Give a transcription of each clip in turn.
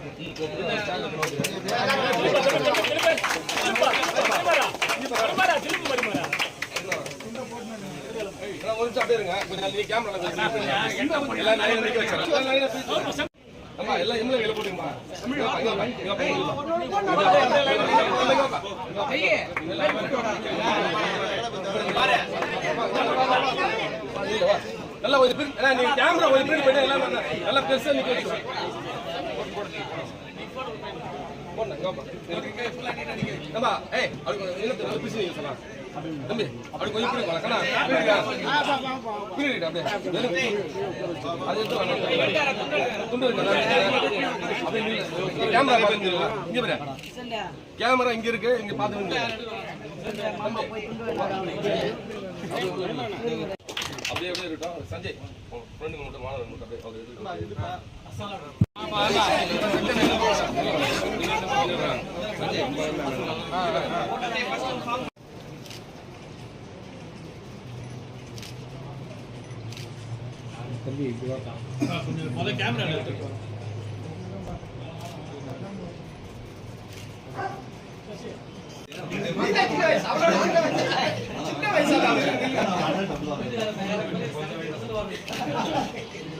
ஒரு எல்லாம் எல்லாம் நல்லா ஒரு பிரிண்ட் நீங்க கேமரா ஒரு பிரிண்ட் பண்ணி எல்லாம் நல்லா- நல்லா பெருசா நிக்க கேமரா. இங்க பாரு. கேமரா இங்க இருக்கு இங்க பாத்து அப்படியே அப்படியே இருக்கட்டும். சஞ்சய் ஃப்ரெண்டுங்க மட்டும் மாணவர்கள் மட்டும் அப்படியே அவங்க இது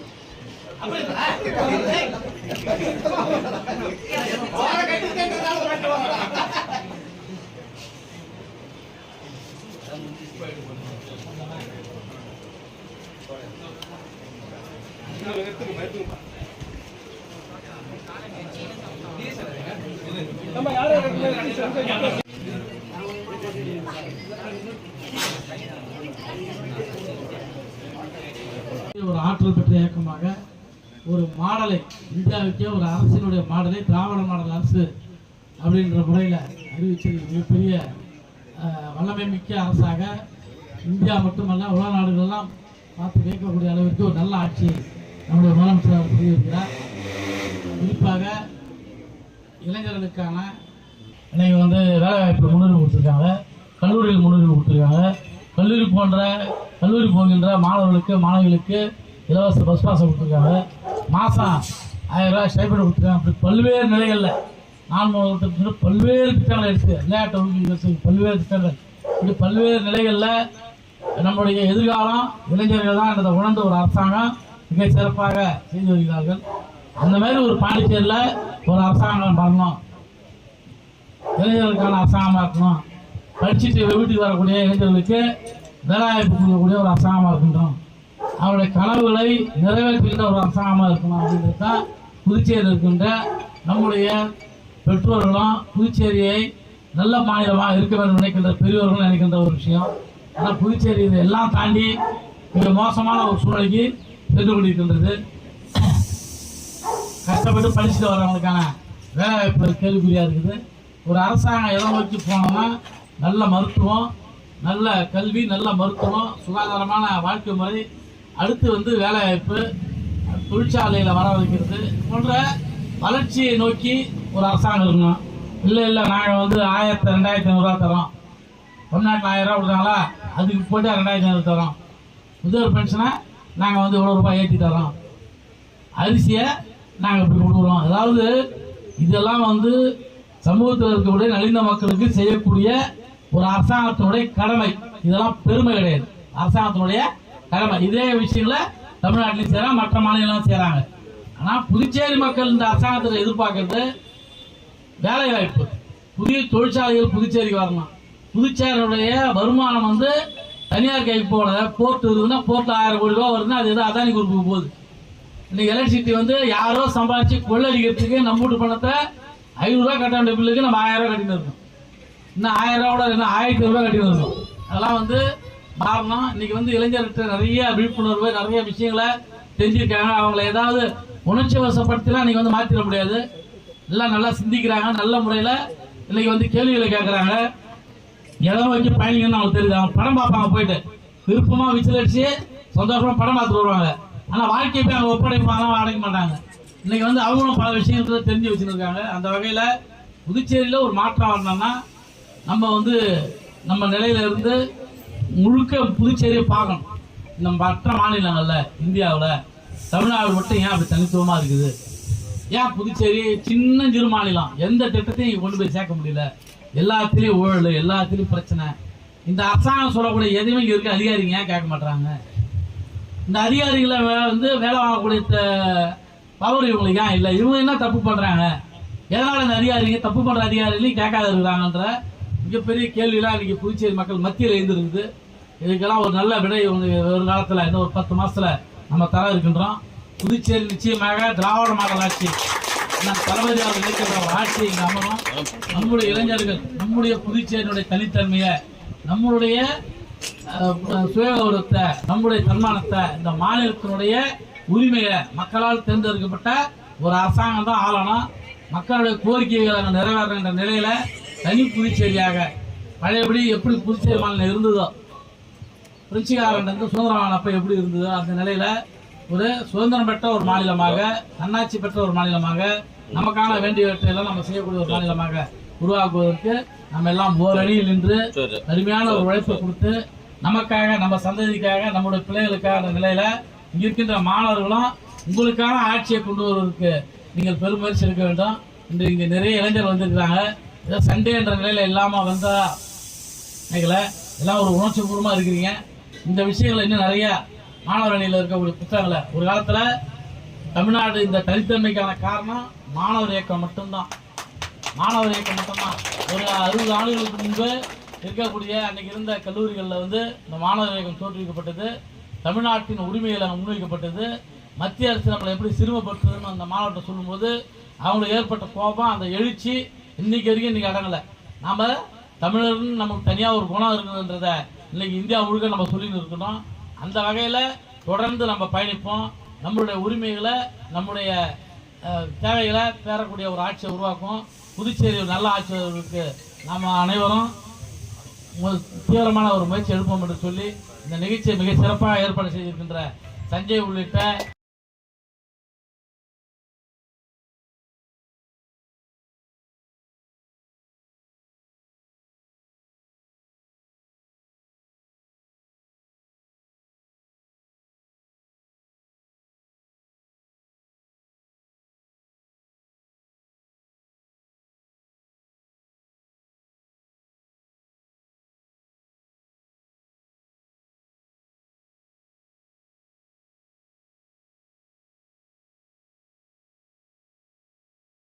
ஒரு ஆற்றல் பெற்ற இயக்கமாக ஒரு மாடலை இந்தியாவுக்கே ஒரு அரசினுடைய மாடலை திராவிட மாடல் அரசு அப்படின்ற முறையில் அறிவிச்சது மிகப்பெரிய வல்லமை மிக்க அரசாக இந்தியா மட்டுமல்ல உலக நாடுகளெல்லாம் பார்த்து கேட்கக்கூடிய அளவிற்கு ஒரு நல்ல ஆட்சி நம்முடைய முதலமைச்சர் அவர் புரியிருக்கிறார் குறிப்பாக இளைஞர்களுக்கான இன்னைக்கு வந்து வேலைவாய்ப்பு முன்னுரிமை கொடுத்துருக்காங்க. கல்லூரியில் முன்னுரிமை கொடுத்துருக்காங்க. கல்லூரி போன்ற கல்லூரி போகின்ற மாணவர்களுக்கு மாணவிகளுக்கு இலவச பஸ் பாஸ் கொடுத்துருக்காங்க மாதம் ஆயிரம் ரூபாய் ஸ்டைபண்ட் கொடுத்துருக்காங்க அப்படி பல்வேறு நிலைகளில் நான் பல்வேறு திட்டங்கள் எடுத்து விளையாட்டு ஊக்குவிப்பு பல்வேறு திட்டங்கள். இப்படி பல்வேறு நிலைகளில் நம்முடைய எதிர்காலம் இளைஞர்கள் தான் என்றதை உணர்ந்த ஒரு அரசாங்கம் மிக சிறப்பாக செய்து வருகிறார்கள். அந்த மாதிரி ஒரு பாண்டிச்சேரியில் ஒரு அரசாங்கம் பண்ணணும் இளைஞர்களுக்கான அரசாங்கமாக இருக்கணும். படிச்சுட்டு வீட்டுக்கு வரக்கூடிய இளைஞர்களுக்கு வேலைவாய்ப்பு கொடுக்கக்கூடிய ஒரு அரசாங்கமாக இருக்கின்றோம். அவருடைய கனவுகளை நிறைவேற்றுகின்ற ஒரு அரசாங்கமாக இருக்கணும் அப்படின்றது தான் புதுச்சேரியில் இருக்கின்ற நம்முடைய பெற்றோர்களும் புதுச்சேரியை நல்ல மாநிலமாக இருக்க வேண்டும் நினைக்கின்ற பெரியவர்களும் நினைக்கின்ற ஒரு விஷயம். ஆனால் புதுச்சேரி இதை எல்லாம் தாண்டி மிக மோசமான ஒரு சூழ்நிலைக்கு சென்று கொண்டிருக்கின்றது. கஷ்டப்பட்டு படிச்சுட்டு வரவங்களுக்கான வேலை வாய்ப்பு கேள்விக்குறியாக இருக்குது. ஒரு அரசாங்கம் எதை நோக்கி போனோம்னா நல்ல மருத்துவம் நல்ல கல்வி நல்ல மருத்துவம் சுகாதாரமான வாழ்க்கை முறை அடுத்து வந்து வேலைவாய்ப்பு தொழிற்சாலையில் வர வைக்கிறது போன்ற வளர்ச்சியை நோக்கி ஒரு அரசாங்கம் இருக்கணும். இல்லை இல்லை நாங்கள் வந்து ஆயிரத்தி ரெண்டாயிரத்தி ஐநூறுரூவா தரோம் தமிழ்நாட்டில் ஆயிரம் ரூபா கொடுத்தாங்களா அதுக்கு போய்ட்டு ரெண்டாயிரத்தி ஐநூறு தரோம் முதியோர் பென்ஷனை நாங்கள் வந்து இவ்வளோ ரூபாய் ஏற்றி தரோம் அரிசியை நாங்கள் இப்படி கொடுக்குறோம். அதாவது இதெல்லாம் வந்து சமூகத்தில் இருக்கக்கூடிய நலிந்த மக்களுக்கு செய்யக்கூடிய ஒரு அரசாங்கத்தினுடைய கடமை. இதெல்லாம் பெருமை கிடையாது. அரசாங்கத்தினுடைய கடமை இதே விஷயங்கள தமிழ்நாட்டிலையும் செய்யறாங்க மற்ற மாநிலம் செய்யறாங்க. ஆனா புதுச்சேரி மக்கள் இந்த அரசாங்கத்தில் எதிர்பார்க்கறது வேலை வாய்ப்பு புதிய தொழிற்சாலைகள் புதுச்சேரிக்கு வரணும். புதுச்சேரியுடைய வருமானம் வந்து தனியார் கைக்கு போட போர்ட் இருக்குதுன்னா போர்ட்ல ஆயிரம் கோடி ரூபா வருதுன்னா அது ஏதோ அதானி குரூப்புக்கு போகுது. இன்னைக்கு எலக்ட்ரிசிட்டி வந்து யாரோ சம்பாதிச்சு கொள்ளடிக்கிறதுக்கு நம்ம வீட்டு பணத்தை ஐநூறுரூவா கட்ட வேண்டிய பில்லுக்கு நம்ம ஆயிரம் ரூபா கட்டின்னு இருக்கோம். இன்னும் ஆயிரம் ரூபாவோட இன்னும் ஆயிரத்தி ரூபாய் கட்டின்னு இருக்கோம். அதெல்லாம் வந்து மாறணும் இன்னைக்கு வந்து இளைஞர்கிட்ட நிறைய விழிப்புணர்வு நிறைய விஷயங்களை தெரிஞ்சிருக்காங்க. அவங்கள ஏதாவது உணர்ச்சி வசப்படுத்திலாம் இன்னைக்கு வந்து மாத்திட முடியாது. எல்லாம் நல்லா சிந்திக்கிறாங்க நல்ல முறையில் இன்னைக்கு வந்து கேள்விகளை கேட்குறாங்க. எதை வச்சு பயணிங்கன்னு அவங்களுக்கு தெரியுது. அவங்க படம் பார்ப்பாங்க போயிட்டு. விருப்பமா விசிலடிச்சு சந்தோஷமா படம் பார்த்துட்டு வருவாங்க. ஆனா வாழ்க்கையை போய் அவங்க ஒப்படைப்பாங்க அடைக்க மாட்டாங்க. இன்னைக்கு வந்து அவங்களும் பல விஷயங்களை தெரிஞ்சு வச்சிருக்காங்க. அந்த வகையில புதுச்சேரியில ஒரு மாற்றம் வரணும்னா நம்ம வந்து நம்ம நிலையில இருந்து முழுக்க புதுச்சேரியை பார்க்கணும் நம்ம மற்ற மாநிலங்களில் இந்தியாவில் தமிழ்நாடு மட்டும் ஏன் அப்படி தனித்துவமாக இருக்குது? ஏன் புதுச்சேரி சின்ன சிறு மாநிலம்? எந்த திட்டத்தையும் இங்கே கொண்டு போய் சேர்க்க முடியல. எல்லாத்துலேயும் ஊழல் எல்லாத்துலேயும் பிரச்சனை. இந்த அரசாங்கம் சொல்லக்கூடிய எதுவுமே இங்கே இருக்க அதிகாரிங்க ஏன் கேட்க மாட்டாங்க இந்த அதிகாரிகளை வந்து வேலை வாங்கக்கூடிய பவர் இவங்களுக்கு ஏன் இல்லை? இவங்க என்ன தப்பு பண்ணுறாங்க எதனால இந்த அதிகாரிங்க தப்பு பண்ணுற அதிகாரிகளையும் கேட்காத இருக்கிறாங்கன்ற மிகப்பெரிய கேள்வியெல்லாம் இன்னைக்கு புதுச்சேரி மக்கள் மத்தியில் இருந்திருக்குது இதுக்கெல்லாம் ஒரு நல்ல விடை ஒரு காலத்தில் இன்னும் ஒரு பத்து மாதத்தில் நம்ம தர இருக்கின்றோம். புதுச்சேரி நிச்சயமாக திராவிட மாடல் ஆட்சி தளபதி அவர்கள் இருக்கின்ற ஒரு ஆட்சி அமரும். நம்முடைய இளைஞர்கள் நம்முடைய புதுச்சேரியுடைய தனித்தன்மையை நம்மளுடைய சுயகௌரவத்தை நம்முடைய தன்மானத்தை இந்த மாநிலத்தினுடைய உரிமையை மக்களால் தேர்ந்தெடுக்கப்பட்ட ஒரு அரசாங்கம் தான் ஆளணும். மக்களுடைய கோரிக்கைகளை நிறைவேறுகின்ற நிலையில் தனி புதுச்சேரியாக பழையபடி எப்படி புதுச்சேரி மாநிலம் இருந்ததோ பிரிச்சிகாரன் வந்து சுதந்திரம் அப்ப எப்படி இருந்ததோ அந்த நிலையில ஒரு சுதந்திரம் பெற்ற ஒரு மாநிலமாக தன்னாட்சி பெற்ற ஒரு மாநிலமாக நமக்கான வேண்டியவற்றையெல்லாம் நம்ம செய்யக்கூடிய ஒரு மாநிலமாக உருவாக்குவதற்கு நம்ம எல்லாம் ஓரணியில் நின்று கடுமையான ஒரு உழைப்பை கொடுத்து நமக்காக நம்ம சந்ததிக்காக நம்முடைய பிள்ளைகளுக்கான நிலையில இங்க இருக்கின்ற மாணவர்களும் உங்களுக்கான ஆட்சியை கொண்டு வருவதற்கு நீங்கள் பெருமுயற்சி எடுக்க வேண்டும். இன்று இங்க நிறைய இளைஞர் வந்திருக்கிறாங்க. ஏதோ சண்டேன்ற நிலையில் இல்லாமல் வந்தால் வந்தா நினைக்கல. எல்லாம் ஒரு உணர்ச்சி பூர்வமாக இருக்கிறீங்க. இந்த விஷயங்கள் இன்னும் நிறைய மாணவர் அணியில் இருக்கக்கூடிய புத்தகங்களை ஒரு காலத்தில் தமிழ்நாடு இந்த தனித்தன்மைக்கான காரணம் மாணவர் இயக்கம் மட்டும்தான். மாணவர் இயக்கம் மட்டும்தான். ஒரு அறுபது ஆண்டுகளுக்கு முன்பு இருக்கக்கூடிய அன்னைக்கு இருந்த கல்லூரிகளில் வந்து இந்த மாணவர் இயக்கம் தோற்றுவிக்கப்பட்டது. தமிழ்நாட்டின் உரிமைகள் முன்வைக்கப்பட்டது. மத்திய அரசு நம்மளை எப்படி சிறுமப்படுத்துதுன்னு அந்த மாணவர்கிட்ட சொல்லும்போது அவங்களுக்கு ஏற்பட்ட கோபம் அந்த எழுச்சி இன்னைக்கு வரைக்கும் இன்னைக்கு அடங்கலை. நாம தமிழர்னு நமக்கு தனியாக ஒரு குணம் இருக்குதுன்றத இன்னைக்கு இந்தியா முழுக்க நம்ம சொல்லின்னு இருக்கணும் அந்த வகையில் தொடர்ந்து நம்ம பயணிப்போம். நம்மளுடைய உரிமைகளை நம்முடைய தேவைகளை பெறக்கூடிய ஒரு ஆட்சியை உருவாக்கும் புதுச்சேரி ஒரு நல்ல ஆட்சியர்களுக்கு நாம் அனைவரும் தீவிரமான ஒரு முயற்சி எடுப்போம் என்று சொல்லி இந்த நிகழ்ச்சியை மிக சிறப்பாக ஏற்பாடு செய்திருக்கின்ற சஞ்சய் உள்ளிட்ட